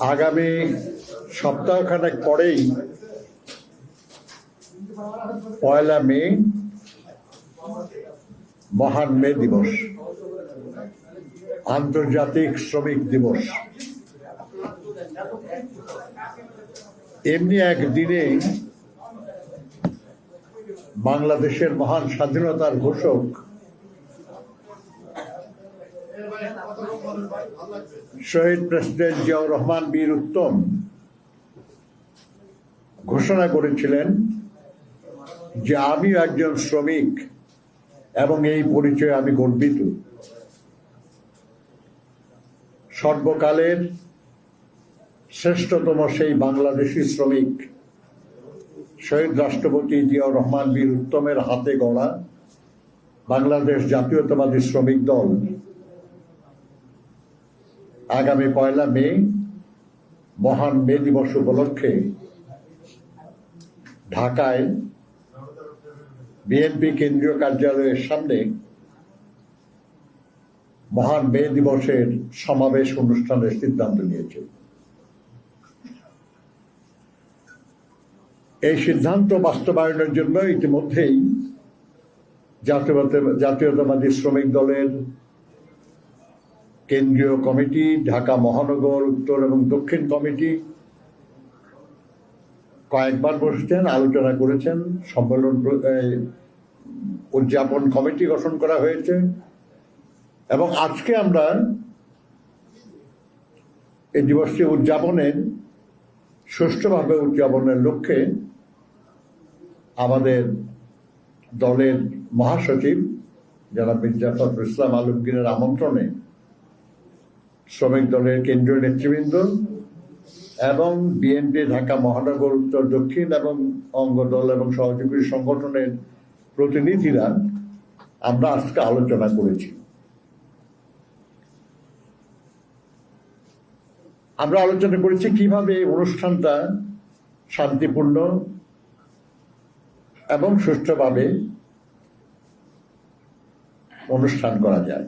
আগামী সপ্তাহখানেক পরেই পয়লা মে, মহান মে দিবস, আন্তর্জাতিক শ্রমিক দিবস। এমনি এক দিনে বাংলাদেশের মহান স্বাধীনতার ঘোষক শহীদ প্রেসিডেন্ট জিয়াউর রহমান বীর উত্তম ঘোষণা করেছিলেন যে আমিও একজন শ্রমিক এবং এই পরিচয়ে আমি গর্বিত। সর্বকালের শ্রেষ্ঠতম সেই বাংলাদেশি শ্রমিক শহীদ রাষ্ট্রপতি জিয়াউর রহমান বীর উত্তমের হাতে গড়া বাংলাদেশ জাতীয়তাবাদী শ্রমিক দল আগামী পয়লা মে মহান মে দিবস উপলক্ষে ঢাকায় বিএনপি কেন্দ্রীয় কার্যালয়ের সামনে মহান মে দিবসের সমাবেশ অনুষ্ঠানের সিদ্ধান্ত নিয়েছে। এই সিদ্ধান্ত বাস্তবায়নের জন্য ইতিমধ্যেই জাতীয়তা- জাতীয়তাবাদী শ্রমিক দলের কেন্দ্রীয় কমিটি, ঢাকা মহানগর, উত্তর এবং দক্ষিণ কমিটি কয়েকবার বসেছেন, আলোচনা করেছেন, সম্মেলন উদযাপন কমিটি গঠন করা হয়েছে। এবং আজকে আমরা এই দিবসটি উদযাপনের সুষ্ঠুভাবে উদযাপনের লক্ষ্যে আমাদের দলের মহাসচিব যারা মির্জা ইসলাম আলমগীরের আমন্ত্রণে শ্রমিক দলের কেন্দ্রীয় নেতৃবৃন্দ এবং বিএনপি ঢাকা মহানগর উত্তর দক্ষিণ এবং অঙ্গদল এবং সহযোগী সংগঠনের প্রতিনিধিরা আমরা আজকে আলোচনা করেছি। আমরা আলোচনা করেছি কীভাবে এই অনুষ্ঠানটা শান্তিপূর্ণ এবং সুষ্ঠুভাবে অনুষ্ঠান করা যায়।